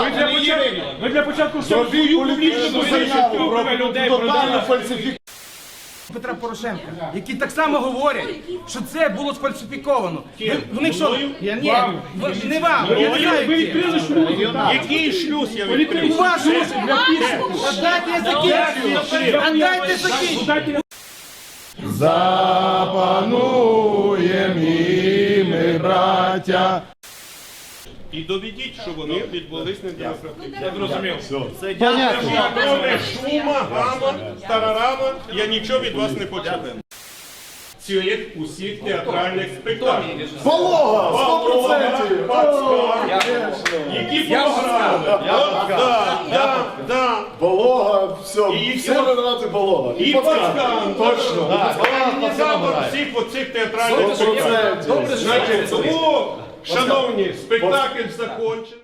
Ви для початку, ви для початку свою публічну позицію людей продаєте. Петра Порошенка, які так само говорять, що це було сфальсифіковано. Ви- Вони що? Я ні, ви- не вам. Я не знаю. Ви відкрили шлюз. Який шлюз я відкрив? У вас шлюз для підпису. А дайте я закінчу. А дайте закінчу. Запануєм і ми, браття. І доведіть, що воно відбулись недемократично. Я зрозумів. Кроме шума, гама, тарарама, я нічого від вас не почув. Цих усіх театральних спектаклів. Полога, 100%! Які програми? Да, да, да. Полога, все, І все. винувати полога. І пацкан. Точно. Організатор всіх оцих театральних 100%. спектаклів. Значить, тому, шановні, спектакль закончений.